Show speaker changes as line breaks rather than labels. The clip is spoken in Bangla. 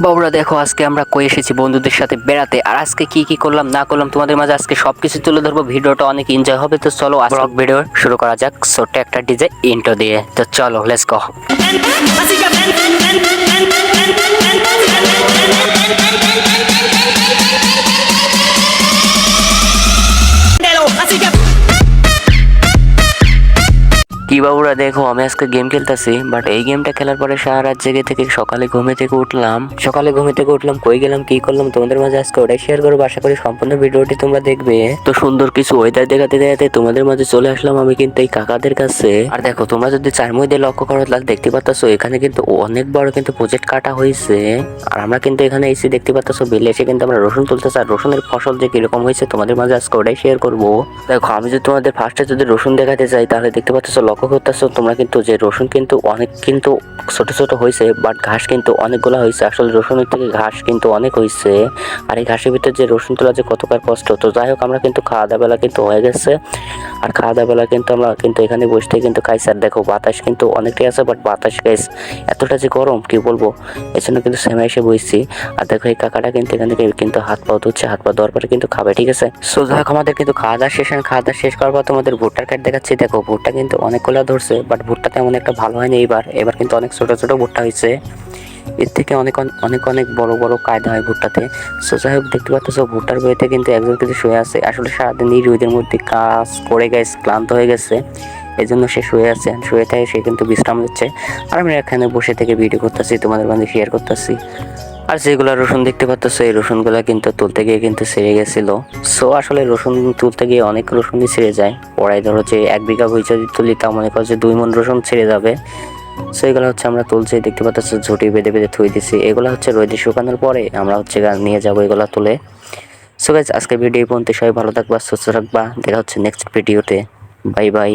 বউরা দেখো আজকে আমরা কই এসেছি বন্ধুদের সাথে বেড়াতে আর আজকে কি কি করলাম না করলাম তোমাদের মাঝে আজকে সবকিছু তুলে ধরবো ভিডিওটা অনেক এনজয় হবে তো চলো ব্লগ ভিডিও শুরু করা যাক ছোট্ট একটা ডিজে ইন্টো দিয়ে তো চলো লেটস গো কি বাবুরা দেখো, আমি আজকে গেম খেলতেছি বাট এই গেমটা খেলার পরে সারা জেগে থেকে সকালে ঘুমে থেকে উঠলাম। সকালে ঘুমে থেকে উঠলাম, কই গেলাম, কি করলাম, তোমাদের মাঝে আজকে ওটাই শেয়ার করব, আশা করি সম্পূর্ণ ভিডিওটি তোমরা দেখবে। তো সুন্দর কিছু ওয়েদার দেখাতে দেখাতে তোমাদের মাঝে চলে আসলাম আমি কিন্তু এই কাকাদের কাছে। আর দেখো, তোমরা যদি চার মধ্যে লক্ষ্য করো, তাহলে দেখতে পাচ্ছ এখানে কিন্তু অনেক বড় কিন্তু প্রজেক্ট কাটা হয়েছে। আর আমরা কিন্তু এখানে এসে দেখতে পাচ্ছ বেলে এসে কিন্তু আমরা রসুন তুলতেছি, আর রসুনের ফসল যে কীরকম হয়েছে তোমাদের মাঝে আজকে ওটাই শেয়ার করব। দেখো, আমি যদি তোমাদের ফার্স্টে যদি রসুন দেখাতে চাই, তাহলে দেখতে পাচ্ছ লক্ষ্য করতেছো, তোমরা কিন্তু যে রসুন কিন্তু অনেক কিন্তু ছোট ছোট হয়েছে বাট ঘাস কিন্তু অনেকগুলো হয়েছে আসলে রসুনের থেকে ঘাস কিন্তু অনেক হয়েছে আর এই ঘাসের ভিতরে যে রসুন তোলা যে কতকার কষ্ট। তো যাই হোক, আমরা কিন্তু খাওয়া দাওয়া বেলা কিন্তু হয়ে গেছে, আর খাওয়া দাওয়া বেলা কিন্তু আমরা কিন্তু এখানে বসতে কিন্তু খাইছি আর দেখো, বাতাস কিন্তু অনেকটাই আছে বাট বাতাস গাইস এতটা যে গরম, কি বলব? এই জন্য কিন্তু সেমে এসে বসছি আর দেখো, এই কাকাটা কিন্তু এখান থেকে কিন্তু হাত পা ধুচ্ছে, হাত পা ধোয়ার পরে কিন্তু খাবে, ঠিক আছে? সো যাই হোক, আমাদের কিন্তু খাওয়া দাওয়া শেষ খাওয়া দাওয়া শেষ করার পর তোমাদের ভুট্টার কাঠ দেখাচ্ছি। দেখো, ভুট্টা কিন্তু অনেকগুলো ধরছে বাট ভুট্টা তেমন একটা ভালো হয়নি এইবার। এবার কিন্তু অনেক ছোট ছোট ভুট্টা হয়েছে। এর থেকে অনেক অন- অনেক অনেক বড় বড় কায়দা হয় ভুট্টাতে। সো যাই হোক, দেখতে পাচ্ছ ভুট্টার বইতে কিন্তু একজন কিন্তু শুয়ে আছে। আসলে সারাদিন এই রোদের মধ্যে কাজ করে গেছে ক্লান্ত হয়ে গেছে। এই জন্য সে শুয়ে আছে। শুয়ে থাকে, সে কিন্তু বিশ্রাম নিচ্ছে। আর আমি এখানে বসে থেকে ভিডিও করতেছি, তোমাদের মাঝে শেয়ার করতেছি। আর যেগুলো রসুন দেখতে পাচ্ছ এই রসুনগুলো কিন্তু তুলতে গিয়ে কিন্তু ছেড়ে গেছিল। সো আসলে রসুন তুলতে গিয়ে অনেক রসুনই ছেড়ে যায়। পড়াই ধরো যে এক বিঘা ভুঁই যদি তুলি তা মনে করো যে দুই মন রসুন ছেড়ে যাবে। সো এগুলো হচ্ছে আমরা তুলছি, দেখতে পাচ্ছ ঝুটি বেঁধে বেঁধে থুই দিছি। এগুলো হচ্ছে রোদে শুকানোর পরে আমরা হচ্ছে নিয়ে যাব এগুলো তুলে। সো গাইজ আজকে ভিডিও পর্যন্ত সবাই ভালো থাকবা, সুস্থ থাকবা। দেখা হচ্ছে নেক্সট ভিডিওতে বাই বাই